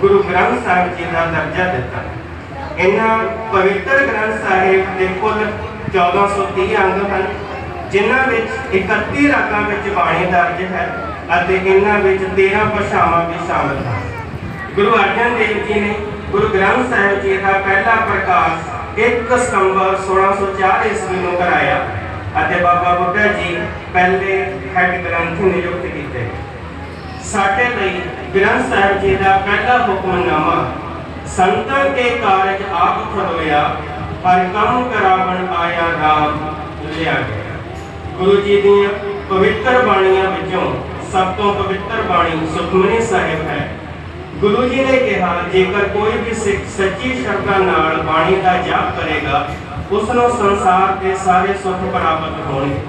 ਗੁਰੂ ਗ੍ਰੰਥ ਸਾਹਿਬ ਜੀ ਦਾ ਦਰਜਾ ਦਿੱਤਾ। ਇਹਨਾਂ ਪਵਿੱਤਰ ਗ੍ਰੰਥ ਸਾਹਿਬ ਦੇ ਕੁੱਲ 1430 ਅੰਗ ਹਨ, ਜਿਨ੍ਹਾਂ ਵਿੱਚ 31 ਰਾਗਾਂ ਵਿੱਚ ਬਾਣੀ ਦਰਜ ਹੈ ਅਤੇ ਇਹਨਾਂ ਵਿੱਚ 13 ਭਾਸ਼ਾਵਾਂ ਵੀ ਸ਼ਾਮਲ ਹਨ। ਗੁਰੂ ਅਰਜਨ ਦੇਵ ਜੀ ਨੇ ਗੁਰੂ ਗ੍ਰੰਥ ਸਾਹਿਬ ਜੀ ਦਾ ਪਹਿਲਾ ਪ੍ਰਕਾਸ਼ 1 ਸਤੰਬਰ 1604 ਈਸਵੀ ਨੂੰ ਕਰਾਇਆ ਅਤੇ ਬਾਬਾ ਬੁੱਢਾ ਜੀ ਪਹਿਲੇ ਹੈਡ ਗ੍ਰੰਥੀ ਨਿਯੁਕਤ ਕੀਤੇ। ਸਾਡੇ ਲਈ ਗ੍ਰੰਥ ਸਾਹਿਬ ਜੀ ਦਾ ਪਹਿਲਾ ਹੁਕਮਨਾਮਾ ਸੰਤਾਂ ਕੇ ਕਾਰਜ ਆਪ ਖੜੋਇਆ ਹਰ ਕੰਮ ਕਰਾਵਣ ਆਇਆ ਰਾਮ ਲਿਆ ਗਿਆ। ਗੁਰੂ ਜੀ ਦੀਆਂ ਪਵਿੱਤਰ ਬਾਣੀਆਂ ਵਿੱਚੋਂ ਸਭ ਤੋਂ ਪਵਿੱਤਰ ਬਾਣੀ ਸੁਖਮਨੀ ਸਾਹਿਬ ਹੈ। ਗੁਰੂ ਜੀ ਨੇ ਕਿਹਾ, ਜੇਕਰ ਕੋਈ ਵੀ ਸਿੱਖ ਸੱਚੀ ਸ਼ਰਧਾ ਨਾਲ ਬਾਣੀ ਦਾ ਜਾਪ ਕਰੇਗਾ ਉਸ ਨੂੰ ਸੰਸਾਰ ਦੇ ਸਾਰੇ ਸੁੱਖ ਪ੍ਰਾਪਤ ਹੋਣਗੇ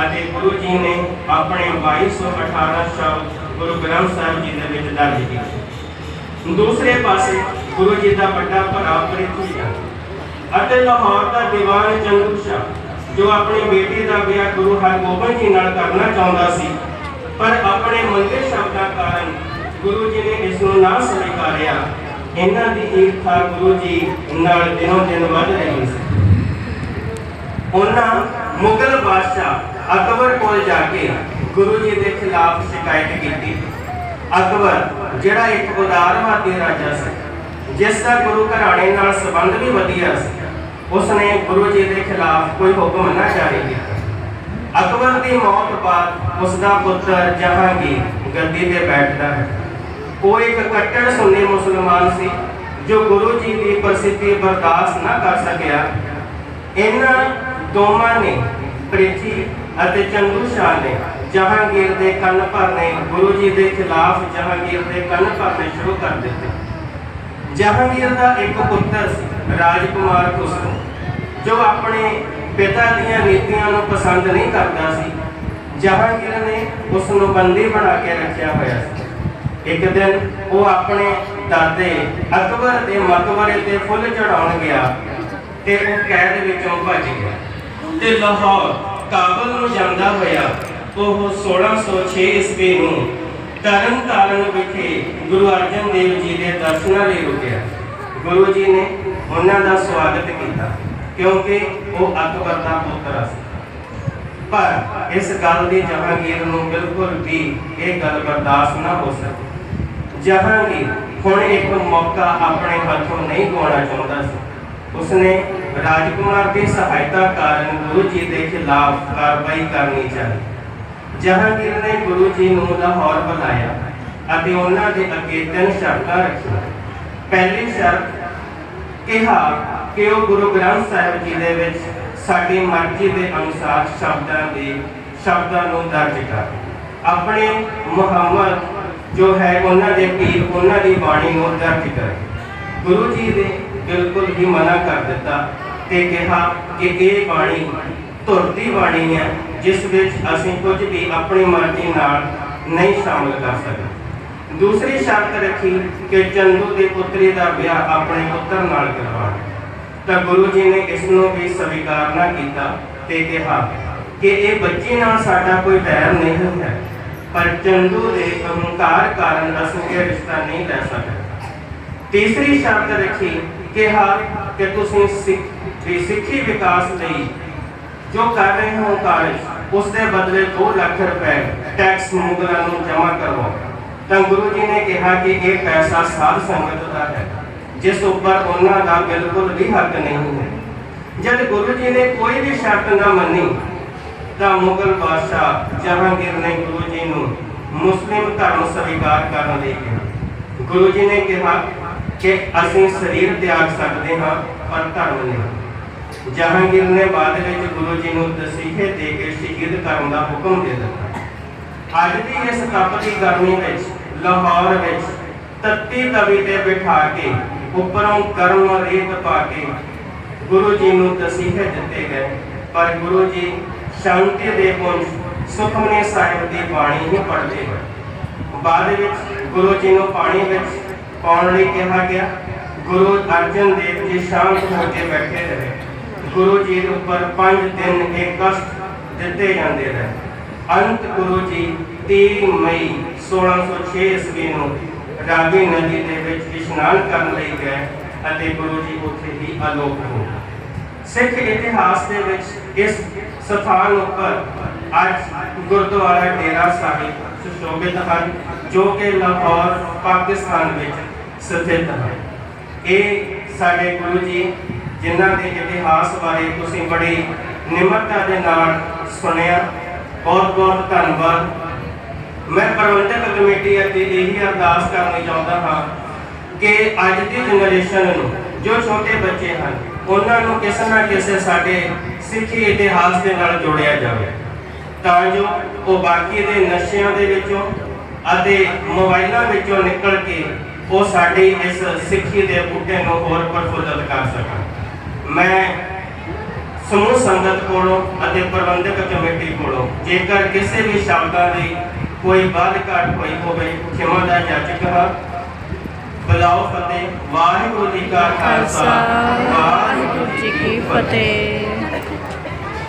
ਅਤੇ ਗੁਰੂ ਜੀ ਨੇ ਆਪਣੇ 2218 ਸ਼ਬਦ ਗੁਰੂ ਗ੍ਰੰਥ ਸਾਹਿਬ ਜੀ ਦੇ ਵਿੱਚ ਦਰਜ ਕੀਤੇ। ਦੂਸਰੇ ਪਾਸੇ ਗੁਰੂ ਜੀ ਦਾ ਵੱਡਾ ਭਰਾ ਪ੍ਰਿਥਵੀ ਚੰਦ ਅਤੇ ਲਾਹੌਰ ਦਾ ਦੀਵਾਨ ਚੰਦੂ ਸ਼ਾਹ, ਜੋ ਆਪਣੀ ਬੇਟੀ ਦਾ ਵਿਆਹ ਗੁਰੂ ਹਰਗੋਬਿੰਦ ਜੀ ਨਾਲ ਕਰਨਾ ਚਾਹੁੰਦਾ ਸੀ, ਪਰ ਆਪਣੇ ਮੰਦੇ ਸ਼ਬਦਾਂ ਕਾਰਨ ਗੁਰੂ ਜੀ ਨੇ ਇਸ ਨੂੰ ਨਾ ਸਵੀਕਾਰਿਆ। ਇਹਨਾਂ ਦੀ ਈਰਖਾ ਗੁਰੂ ਜੀ ਨਾਲ ਦਿਨੋਂ ਦਿਨ ਵੱਧ ਰਹੀ ਸੀ। ਉਹਨਾਂ ਮੁਗਲ ਬਾਦਸ਼ਾਹ ਅਕਬਰ ਕੋਲ ਜਾ ਕੇ ਗੁਰੂ ਜੀ ਦੇ ਖਿਲਾਫ ਸ਼ਿਕਾਇਤ ਕੀਤੀ। ਅਕਬਰ, ਜਿਹੜਾ ਇੱਕ ਉਦਾਰਵਾਦੀ ਰਾਜਾ ਸੀ, ਜਿਸ ਦਾ ਗੁਰੂ ਘਰਾਣੇ ਨਾਲ ਸੰਬੰਧ ਵੀ ਵਧੀਆ ਸੀ, ਉਸਨੇ ਗੁਰੂ ਜੀ ਦੇ ਖਿਲਾਫ ਕੋਈ ਹੁਕਮ ਨਾ ਜਾਰੀ ਕੀਤਾ। ਅਕਬਰ ਦੀ ਮੌਤ ਬਾਅਦ ਉਸ ਦਾ ਪੁੱਤਰ ਜਹਾਂਗੀਰ ਗੱਦੀ ਤੇ ਬੈਠਦਾ ਹੈ। ਉਹ ਇੱਕ ਕੱਟੜ ਸੁੰਨੀ ਮੁਸਲਮਾਨ ਸੀ, ਜੋ ਗੁਰੂ ਜੀ ਦੀ ਪ੍ਰਸਿੱਧੀ ਬਰਦਾਸ਼ਤ ਨਾ ਕਰ ਸਕਿਆ। ਇਹਨਾਂ ਦੋਵਾਂ ਨੇ ਪ੍ਰਿਥੀ ਅਤੇ ਚੰਦੂ ਸ਼ਾਹ ਨੇ ਜਹਾਂਗੀਰ ਦੇ ਕੰਨ ਭਰਨੇ ਗੁਰੂ ਜੀ ਦੇ ਖਿਲਾਫ ਜਹਾਂਗੀਰ ਦੇ ਕੰਨ ਭਰਨੇ ਸ਼ੁਰੂ ਕਰ ਦਿੱਤੇ। ਜਹਾਂਗੀਰ ਦਾ ਇੱਕ ਪੁੱਤਰ ਸੀ, ਰਾਜਕੁਮਾਰ ਖੁਸਰੋ ਜੋ ਆਪਣੇ ਪਿਤਾ ਦੀਆਂ ਨੀਤੀਆਂ ਨੂੰ ਪਸੰਦ ਨਹੀਂ ਕਰਦਾ ਸੀ। ਜਹਾਂਗੀਰ ਨੇ ਉਸ ਨੂੰ ਬੰਦੀ ਬਣਾ ਕੇ ਰੱਖਿਆ ਹੋਇਆ ਸੀ। ਇੱਕ ਦਿਨ ਉਹ ਆਪਣੇ ਦਾਦੇ ਅਕਬਰ ਦੇ ਮਕਬਰੇ ਤੇ ਫੁੱਲ ਚੜਾਉਣ ਗਿਆ ਤੇ ਉਹ ਕੈਦ ਵਿੱਚੋਂ ਭੱਜ ਗਿਆ। ਤੇ ਲਾਹੌਰ ਕਾਬਲ ਨੂੰ ਜਾਂਦਾ ਹੋਇਆ, ਉਹ 1606 ਈਸਵੀ ਨੂੰ ਤਰਨ ਤਾਰਨ ਵਿਖੇ ਗੁਰੂ ਅਰਜਨ ਦੇਵ ਜੀ ਦੇ ਦਰਸ਼ਨਾਂ ਲਈ ਰੁਕਿਆ। ਗੁਰੂ ਜੀ ਨੇ ਉਹਨਾਂ ਦਾ ਸਵਾਗਤ ਕੀਤਾ, ਕਿਉਂਕਿ ਉਹ ਅਕਬਰ ਦਾ ਪੁੱਤਰ ਸੀ। ਪਰ ਇਸ ਗੱਲ ਦੀ ਜਹਾਂਗੀਰ ਨੂੰ ਬਿਲਕੁਲ ਵੀ ਇਹ ਗੱਲ ਬਰਦਾਸ਼ਤ ਨਾ ਹੋ ਸਕੀ। ਜਹਾਂਗੀਰ ਹੁਣ ਇੱਕ ਮੌਕਾ ਆਪਣੇ ਹੱਥੋਂ ਨਹੀਂ ਗਵਾਉਣਾ ਚਾਹੁੰਦਾ ਸੀ। ਉਸਨੇ ਰਾਜਕੁਮਾਰ ਦੀ ਸਹਾਇਤਾ ਕਾਰਨ ਗੁਰੂ ਜੀ ਦੇ ਖਿਲਾਫ ਕਾਰਵਾਈ ਕਰਨੀ ਚਾਹੀ। ਜਹਾਂਗੀਰ ਨੇ ਗੁਰੂ ਜੀ ਨੂੰ ਲਾਹੌਰ ਬੁਲਾਇਆ ਅਤੇ ਉਹਨਾਂ ਦੇ ਅੱਗੇ ਤਿੰਨ ਸ਼ਰਤਾਂ ਰੱਖੀਆਂ। ਪਹਿਲੀ ਸ਼ਰਤ, ਕਿਹਾ ਕਿ ਉਹ ਗੁਰੂ ਗ੍ਰੰਥ ਸਾਹਿਬ ਜੀ ਦੇ ਵਿੱਚ ਸਾਡੀ ਮਰਜ਼ੀ ਦੇ ਅਨੁਸਾਰ ਸ਼ਬਦਾਂ ਦੇ, ਸ਼ਬਦਾਂ ਨੂੰ ਦਰਜ ਕਰ। ਆਪਣੇ ਮੁਹੰਮਦ ਜੋ ਹੈ, ਉਹਨਾਂ ਦੇ ਪੀਰ, ਉਹਨਾਂ ਦੀ ਬਾਣੀ ਨੂੰ ਦਰਜ ਕਰੇ। ਗੁਰੂ ਜੀ ਨੇ ਬਿਲਕੁਲ ਹੀ ਮਨਾ ਕਰ ਦਿੱਤਾ ਤੇ ਕਿਹਾ ਕਿ ਇਹ ਬਾਣੀ ਧੁਰਤੀ ਬਾਣੀ ਹੈ, ਜਿਸ ਵਿੱਚ ਅਸੀਂ ਕੁਝ ਵੀ ਆਪਣੀ ਮਰਜ਼ੀ ਨਾਲ ਨਹੀਂ ਸ਼ਾਮਲ ਕਰ ਸਕਦੇ। ਦੂਸਰੀ ਸ਼ਰਤ ਰੱਖੀ ਕਿ ਚੰਦੂ ਦੀ ਪੁੱਤਰੀ ਦਾ ਵਿਆਹ ਆਪਣੇ ਪੁੱਤਰ ਨਾਲ ਕਰਵਾਉਣਾ। ਤਾਂ ਗੁਰੂ ਜੀ ਨੇ ਇਸ ਨੂੰ ਵੀ ਸਵੀਕਾਰ ਨਾ ਕੀਤਾ ਤੇ ਕਿਹਾ ਕਿ ਇਹ ਬੱਚੀ ਨਾਲ ਸਾਡਾ ਕੋਈ ਵੈਰ ਨਹੀਂ ਹੈ, ਪਰ ਚੰਦੂ ਦੇ ਅਹੰਕਾਰ ਕਾਰਨ ਅਸੀਂ ਇਹ ਰਿਸ਼ਤਾ ਨਹੀਂ ਲੈ ਸਕਦੇ। ਤੀਸਰੀ ਸ਼ਰਤ ਰੱਖੀ ਕਿਹਾ ਕਿ ਤੁਸੀਂ ਸਿੱਖ ਵੀ ਸਿੱਖੀ ਵਿਕਾਸ ਲਈ ਜੋ ਕਰ ਰਹੇ ਹੋ ਕਾਰਜ ਉਸ ਦੇ ਬਦਲੇ 2 ਲੱਖ ਰੁਪਏ ਟੈਕਸ ਮੁਗਲਾਂ ਨੂੰ ਜਮ੍ਹਾਂ ਕਰਵਾਓ। ਤਾਂ ਗੁਰੂ ਜੀ ਨੇ ਕਿਹਾ ਕਿ ਇਹ ਪੈਸਾ ਸਾਧ ਸੰਗਤ ਦਾ ਹੈ, ਜਿਸ ਉੱਪਰ ਉਹਨਾਂ ਦਾ ਬਿਲਕੁਲ ਵੀ ਹੱਕ ਨਹੀਂ ਹੈ। ਜਦ ਗੁਰੂ ਜੀ ਨੇ ਕੋਈ ਵੀ ਸ਼ਰਤ ਨਾ ਮੰਨੀ, ਤਾਂ ਮੁਗਲ ਬਾਦਸ਼ਾਹ ਜਹਾਂਗੀਰ ਨੇ ਗੁਰੂ ਜੀ ਨੂੰ ਮੁਸਲਿਮ ਧਰਮ ਸਵੀਕਾਰ ਕਰਨ ਲਈ ਕਿਹਾ। ਗੁਰੂ ਜੀ ਨੇ ਕਿਹਾ ਕਿ ਅਸੀਂ ਸਰੀਰ ਤਿਆਗ ਸਕਦੇ ਹਾਂ, ਪਰ ਧਰਮ ਨਹੀਂ। ਜਹਾਂਗੀਰ ਨੇ ਬਾਅਦ ਵਿੱਚ ਗੁਰੂ ਜੀ ਨੂੰ ਤਸੀਹੇ ਦੇ ਕੇ ਸ਼ਹੀਦ ਕਰਨ ਦਾ ਹੁਕਮ ਦੇ ਦਿੱਤਾ। ਅੱਜ ਦੀ ਇਸ ਤਪਦੀ ਗਰਮੀ ਵਿੱਚ, ਲਾਹੌਰ ਵਿੱਚ ਤੱਤੀ ਤਵੀ ਤੇ ਬਿਠਾ ਕੇ, ਉੱਪਰੋਂ ਗਰਮ ਰੇਤ ਪਾ ਕੇ ਗੁਰੂ ਜੀ ਨੂੰ ਤਸੀਹੇ ਦਿੱਤੇ ਗਏ। ਪਰ ਗੁਰੂ ਜੀ ਸ਼ਾਂਤੀ ਦੇ ਪੁੰਜ ਸੁਖਮਨੀ ਸਾਹਿਬ ਦੀ ਬਾਣੀ ਹੀ ਪੜ੍ਹਦੇ ਹੋਏ। ਬਾਅਦ ਵਿੱਚ ਗੁਰੂ ਜੀ ਨੂੰ ਪਾਣੀ ਵਿੱਚ ਪਾਉਣ ਲਈ ਕਿਹਾ ਗਿਆ, ਗੁਰੂ ਅਰਜਨ ਦੇਵ ਜੀ ਸ਼ਾਂਤ ਹੋ ਕੇ ਬੈਠੇ ਰਹੇ। ਗੁਰੂ ਜੀ ਉੱਪਰ 5 ਦਿਨ ਇਹ ਕਸ਼ਟ ਦਿੱਤੇ ਜਾਂਦੇ ਰਹੇ। ਅੰਤ ਗੁਰੂ ਜੀ 3 ਮਈ 1606 ਈਸਵੀ ਨੂੰ ਰਾਵੀ ਨਦੀ ਦੇ ਵਿੱਚ ਇਸ਼ਨਾਨ ਕਰਨ ਲਈ ਗਏ ਅਤੇ ਗੁਰੂ ਜੀ ਉੱਥੇ ਹੀ ਅਲੋਪ ਹੋ ਸਿੱਖ ਇਤਿਹਾਸ ਦੇ ਵਿੱਚ ਇਸ ਸਥਾਨ ਉੱਪਰ ਅੱਜ ਗੁਰਦੁਆਰਾ ਡੇਰਾ ਸਾਹਿਬ ਸੁਸ਼ੋਭਿਤ ਹਨ, ਜੋ ਕਿ ਲਾਹੌਰ, ਪਾਕਿਸਤਾਨ ਵਿੱਚ ਸਥਿਤ ਹੈ ਇਹ ਸਾਡੇ ਗੁਰੂ ਜੀ, ਜਿਨ੍ਹਾਂ ਦੇ ਇਤਿਹਾਸ ਬਾਰੇ ਤੁਸੀਂ ਬੜੀ ਨਿਮਰਤਾ ਦੇ ਨਾਲ ਸੁਣਿਆ ਬਹੁਤ ਬਹੁਤ ਧੰਨਵਾਦ। ਮੈਂ ਪ੍ਰਬੰਧਕ ਕਮੇਟੀ ਅਤੇ ਇਹੀ ਅਰਦਾਸ ਕਰਨੀ ਚਾਹੁੰਦਾ ਹਾਂ ਕਿ ਅੱਜ ਦੀ ਜਨਰੇਸ਼ਨ ਨੂੰ, ਜੋ ਛੋਟੇ ਬੱਚੇ ਹਨ, ਉਹਨਾਂ ਨੂੰ ਕਿਸੇ ਨਾ ਕਿਸੇ ਸਾਡੇ ਸਿੱਖੀ ਇਤਿਹਾਸ ਦੇ ਨਾਲ ਜੋੜਿਆ ਜਾਵੇ। ਤਾਂ ਜੋ ਉਹ ਬਾਕੀ ਦੇ ਨਸ਼ਿਆਂ ਦੇ ਵਿੱਚੋਂ ਅਤੇ ਮੋਬਾਈਲਾਂ ਵਿੱਚੋਂ ਨਿਕਲ ਕੇ ਉਹ ਸਾਡੀ ਇਸ ਸਿੱਖੀ ਦੇ ਬੂਟੇ ਨੂੰ ਹੋਰ ਪ੍ਰਫੁੱਲਤ ਕਰ ਸਕਣ। ਮੈਂ ਸਮੂਹ ਸੰਗਤ ਕੋਲੋਂ ਅਤੇ ਪ੍ਰਬੰਧਕ ਕਮੇਟੀ ਕੋਲੋਂ ਜੇਕਰ ਕਿਸੇ ਵੀ ਸ਼ਬਦਾਂ ਦੀ ਕੋਈ ਵੱਧ ਘੱਟ ਹੋਈ ਹੋਵੇ ਖਿਮਾ ਦਾ ਜਾਚਕ ਹਾਂ ਬਲਾਓ ਫਤਿਹ ਵਾਹਿਗੁਰੂ ਜੀ ਕਾ ਖਾਲਸਾ ਵਾਹਿਗੁਰੂ ਜੀ ਕੀ ਫਤਿਹ।